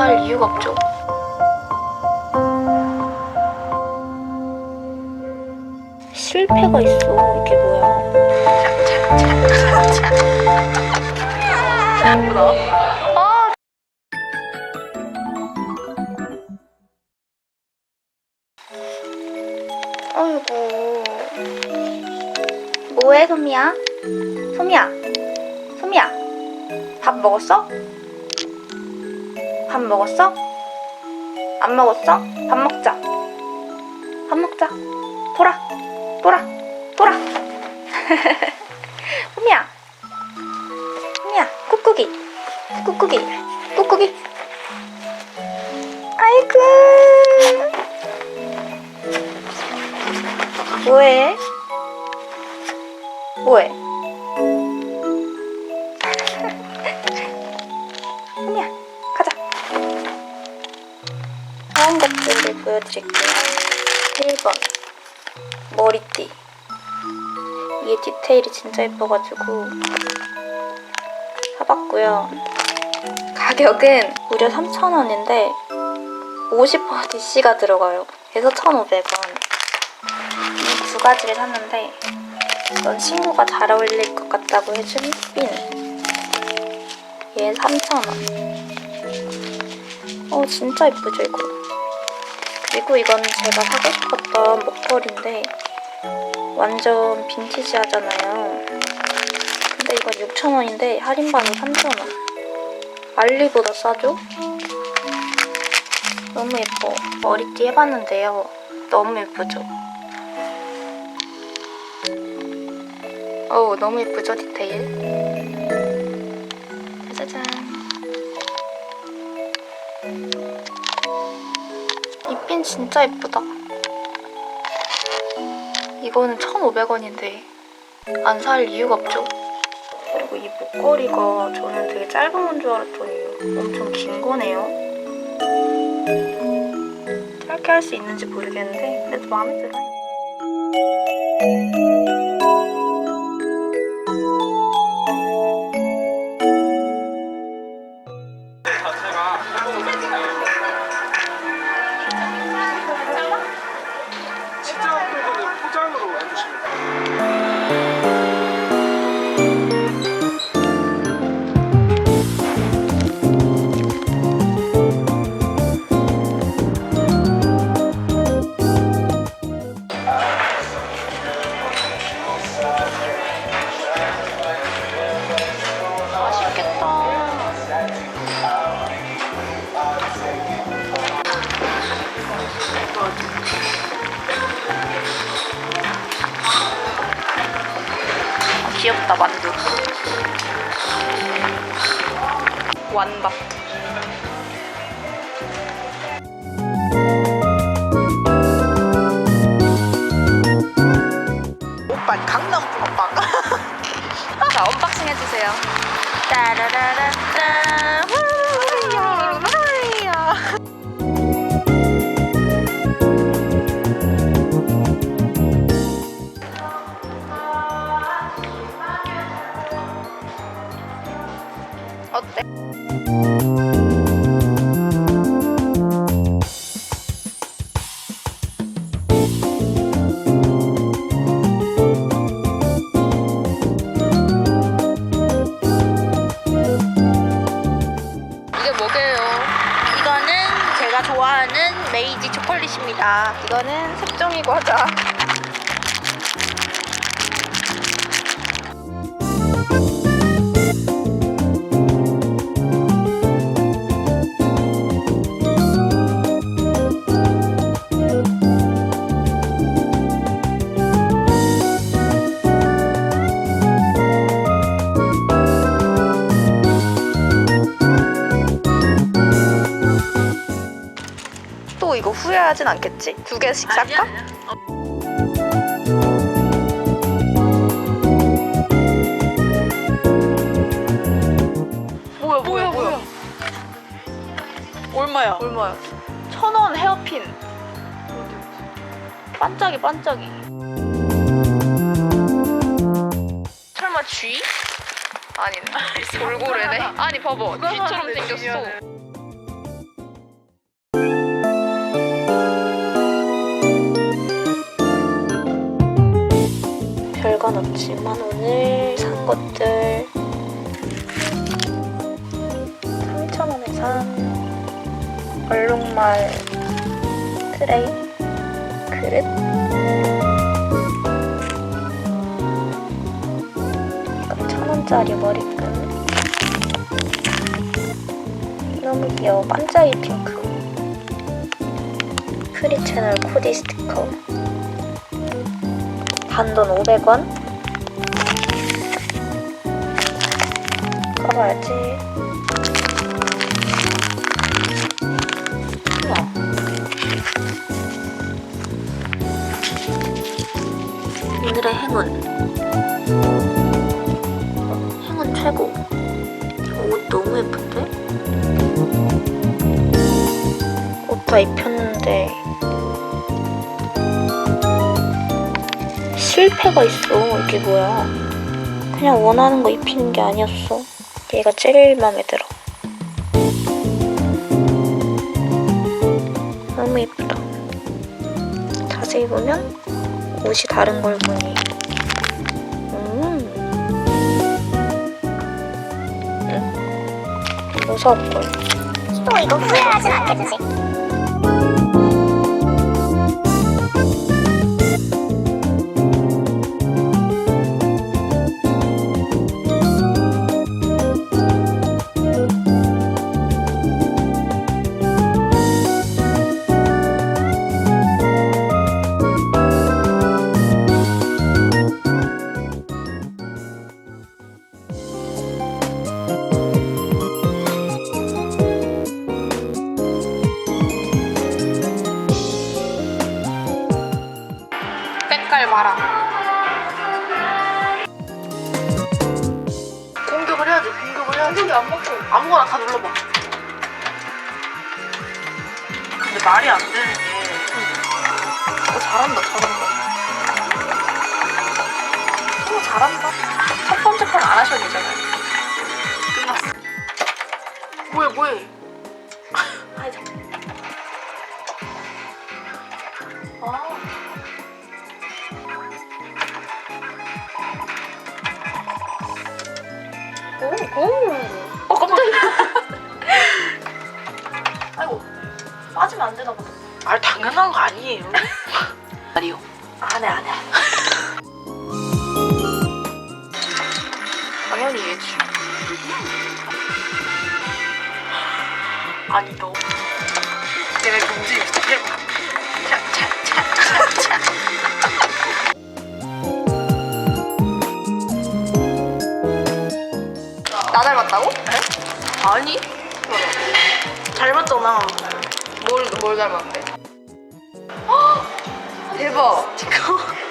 1,500원인데 안살 이유가 없죠. 실패가 있어. 이게 뭐야? 아, 어이구. 뭐해, 소미야? 소미야, 소미야, 밥 먹었어? 밥 먹었어? 안 먹었어? 밥 먹자. 밥 먹자. 돌아, 돌아, 돌아. 소미야, 소미야, 꾹꾹이, 꾹꾹이, 꾹꾹이. 아이고. 뭐해? 뭐해? 보여드릴게요. 1번. 머리띠. 이게 디테일이 진짜 예뻐가지고 사봤고요. 가격은 무려 3,000원인데 50% DC가 들어가요. 그래서 1,500원. 이 두 가지를 샀는데 넌 친구가 잘 어울릴 것 같다고 해준 핀. 얘 3,000원. 어, 진짜 예쁘죠, 이거? 그리고 이건 제가 사고 싶었던 목걸이인데 완전 빈티지 하잖아요. 근데 이건 6,000원인데 할인반이 3,000원. 알리보다 싸죠? 너무 예뻐. 머리띠 해봤는데요. 너무 예쁘죠? 어우, 너무 예쁘죠, 디테일? 짜자잔. 이핀 진짜 예쁘다. 이거는 1,500원인데 안 살 이유가 없죠. 그리고 이 목걸이가 저는 되게 짧은 건 줄 알았더니 엄청 긴 거네요. 짧게 할 수 있는지 모르겠는데 그래도 마음에 들어요. 귀엽다 만두 완밥 오빠 강남 붕어빵 자 언박싱 해주세요. 따라라라따 좋아하는 메이지 초콜릿입니다. 이거는 색종이 과자 하진 않겠지? 두 개씩 살까? 뭐야 뭐야 뭐야 얼마야? 얼마야? 천 원 헤어핀 반짝이 반짝이 설마 G? 아니네. 돌고래네. 아니 봐봐. 쥐처럼 생겼어. 별건 없지만 오늘 산 것들. 3,000원에 산 얼룩말 트레이 그릇. 이건 1,000원짜리 머리끈. 너무 귀여워 반짝이 핑크. 프리 채널 코디 스티커 단돈 500원? 꺼봐야지. 우와. 오늘의 행운. 행운 최고. 옷 너무 예쁜데? 옷 다 입혔는데 실패가 있어. 이게 뭐야? 그냥 원하는 거 입히는 게 아니었어. 얘가 제일 마음에 들어. 너무 예쁘다. 자세히 보면 옷이 다른 걸 보니. 음. 응? 무서울걸. 또 이거 후회하진 않겠지? 색깔 봐라. 공격을 해야지. 공격을 해야지. 공격이 안 먹고 아무거나 다 눌러봐. 근데 말이 안 되는 게. 어 잘한다 잘한다. 어 잘한다. 첫 번째 판 안 하셔도 되잖아요. 끝났어. 뭐해 뭐해. 아 당연한 거 아니에요. 아니요. 안 해, 안 해. 당연히 얘지. 아니 너. 내가 움직이고 있어. 나 닮았다고? 아니? 닮았잖아. 뭘, 뭘 닮았대? 대박.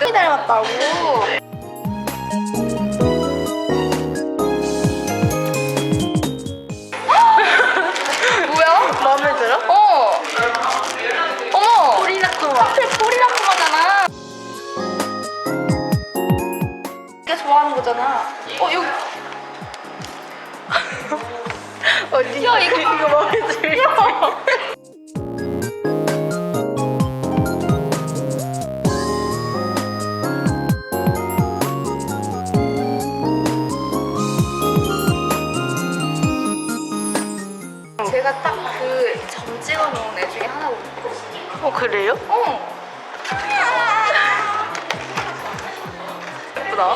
이 닮았다고. 뭐야? 마음에 들어? 어. 어머. 꼬리락도 하필 꼬리라고하잖아 이게 좋아하는 거잖아. 어 여기. 어디? 야 이거 이거 마음에 들지? 어 그래요? 어. 예쁘다.